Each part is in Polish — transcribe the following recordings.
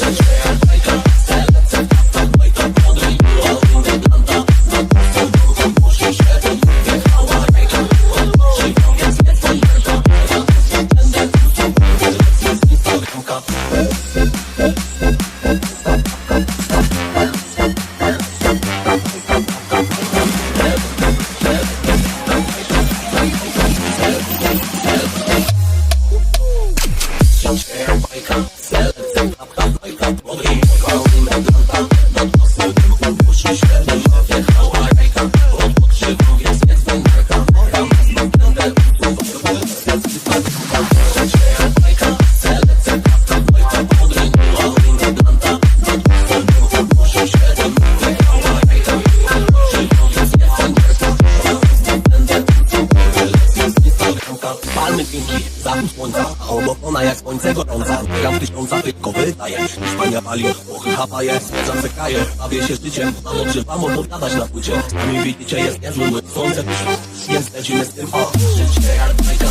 Such Palmy pinki, zachód słońca A obok ona jak słońce gorąca Gram tysiąca, tylko wydaje Hiszpania pali, Włochy hapaje Spędzam wykaje, bawię się życiem Mam o czym wam opowiadać na płycie. Sami widzicie, jest niezły mój pisze, więc lecimy z tym O, życie jak bajka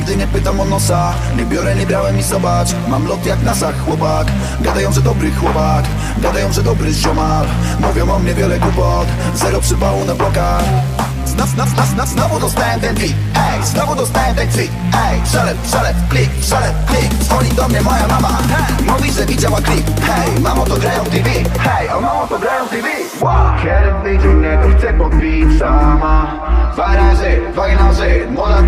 Nigdy nie pytam o nosa Nie biorę, nie brałem i zobacz. Mam lot jak nasach chłopak. Gadają, że dobry chłopak. Gadają, że dobry ziomal. Mówią o mnie wiele głupot. Zero przypału na blokach. Zna, zna, zna, znowu dostałem ten beat. Ej, znowu dostałem ten tweet. Ej, przelew, przelew, klik, przelew, klik. Dzwoni do mnie moja mama. Mówi, że widziała klip. Hej, mamo to grają w TV Hej, o mamo to grają w TV wow. Kiedy mnie to chce podbić sama. Dwa razy, dwa razy, młoda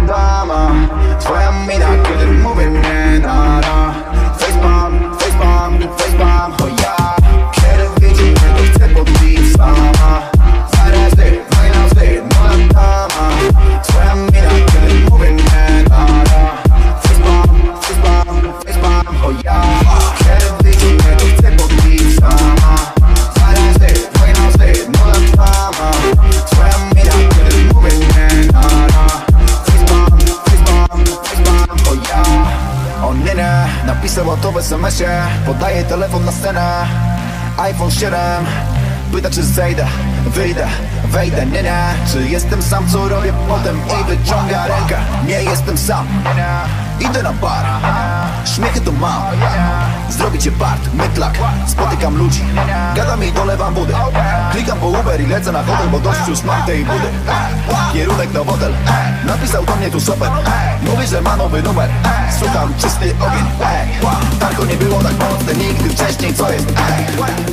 Podaję telefon na scenę. iPhone 7 Pyta czy zejdę, wyjdę, wejdę, nie, nie. Czy jestem sam, co robię potem i wyciąga rękę? Nie jestem sam, idę na bar. Śmiechy to mam. Zrobicie part, mytlak. Spotykam ludzi. Gadam i dolewam budy. Klikam po Uber i lecę na hotel Bo dość już mam tej budy. Kierunek na hotel. Napisał do mnie tu soper Mówi, że ma nowy numer. Słucham czysty ogień. Targo nie było tak mocne nigdy wcześniej Co jest?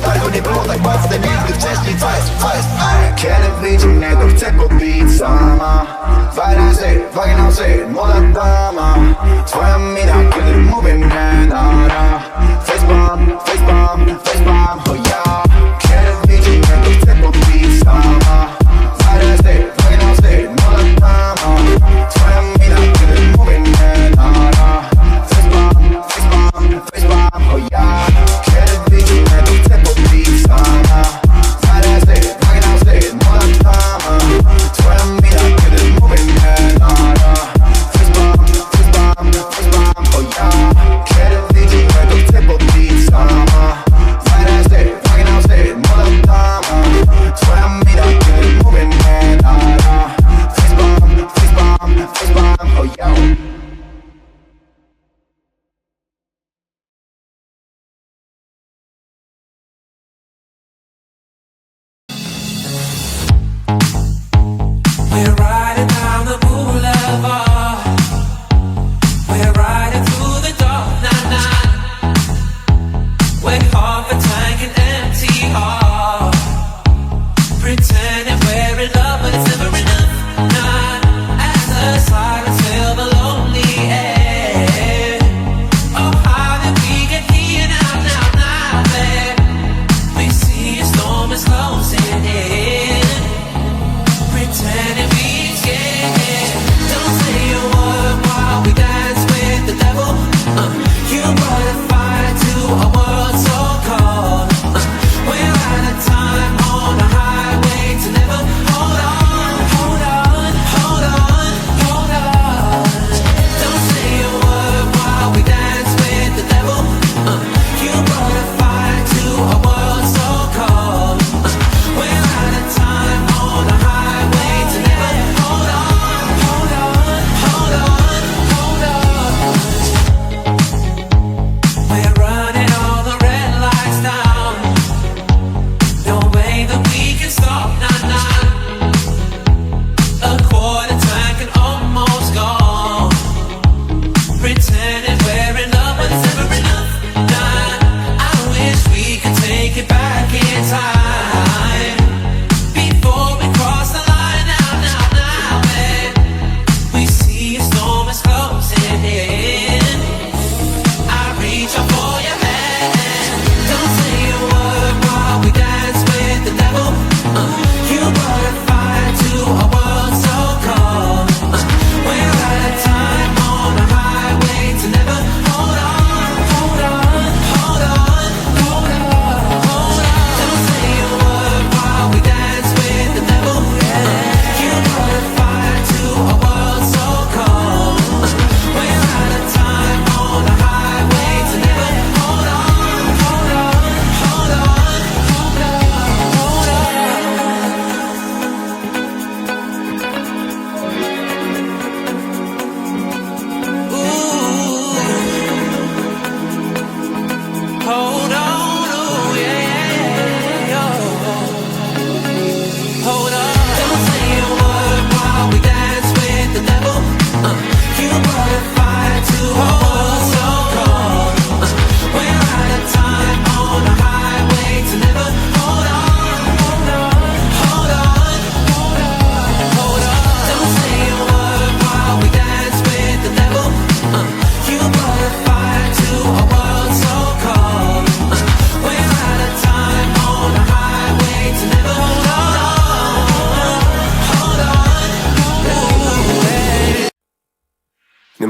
Targo nie było tak mocne nigdy wcześniej Co jest? Co jest? Kiedy widzi mnie to chce podbić sama Dwa razy, dwa razy, młoda dama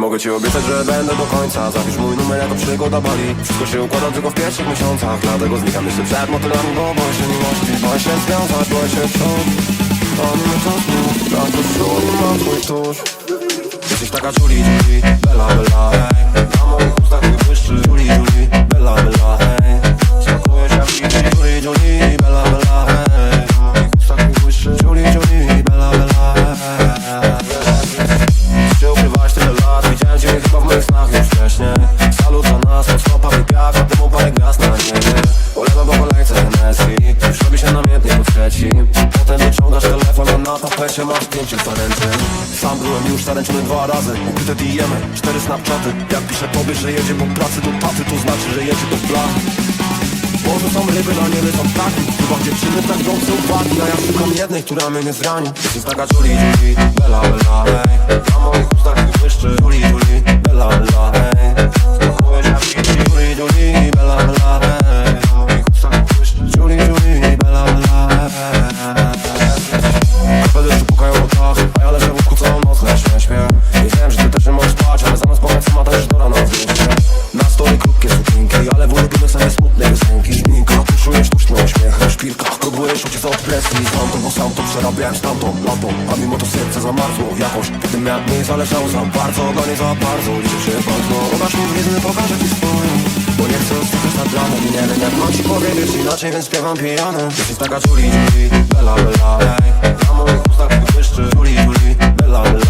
mogę ci obiecać, że będę do końca. Zapisz mój numer jako przygoda bali. Wszystko się układa tylko w pierwszych miesiącach. Dlatego znikam jeszcze przed motylami, bo boję się miłości Boję się związać, boję się wciąż On mnie czas nie a to sól ma twój tusz Jesteś taka czuli, czuli, bela, bela, ej Sam byłem już zaręczony dwa razy Ukryte DM, cztery snapchaty. Jak piszę tobie, że jedzie po pracy do taty To znaczy, że jedzie do blach Boże są ryby, na niebie są ptaki. Chyba dziewczyny tak gorące uwagi A ja szukam jednej, która mnie nie zrani. Jest taka Julie, Julie, bella, bella, ej. Na moich ustach wyszczy Julie, Julie, bella, bella. Nie wiem jak mam ci powiedzieć inaczej, więc śpiewam pijany. Jesteś taka czuli, czuli, bella, bella, ej. Na moich ustach błyszczy, czuli, czuli, bella, bella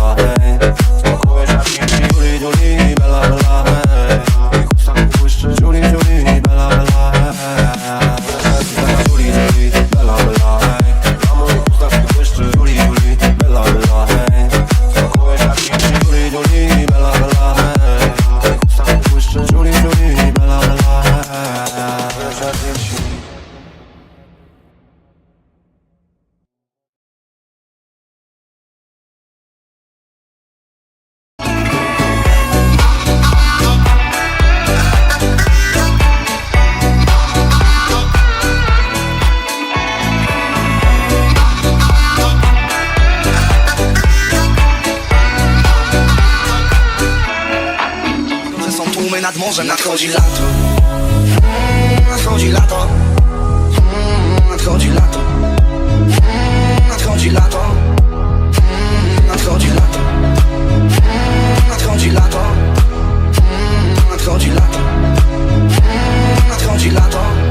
może nadchodzi lato. Nadchodzi lato. Nadchodzi lato. Nadchodzi lato. Nadchodzi lato. Nadchodzi lato. Nadchodzi lato. Nadchodzi lato.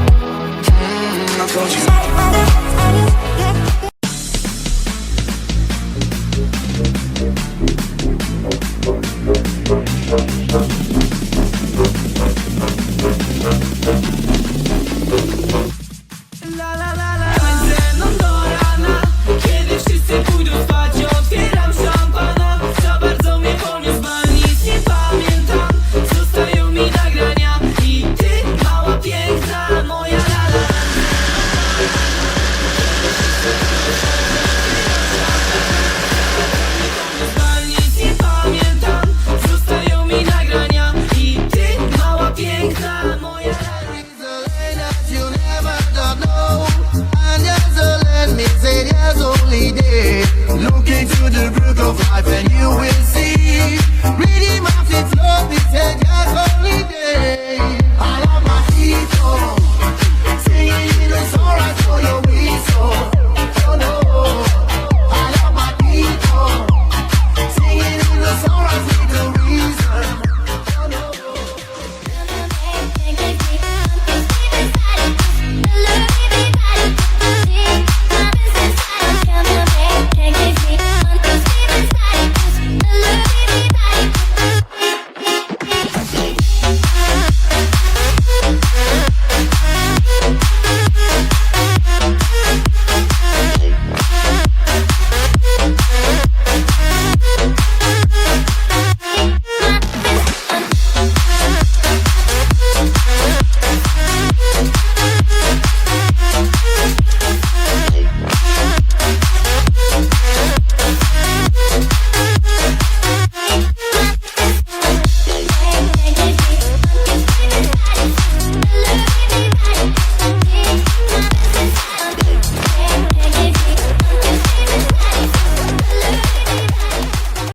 the of life and you will see. Holiday.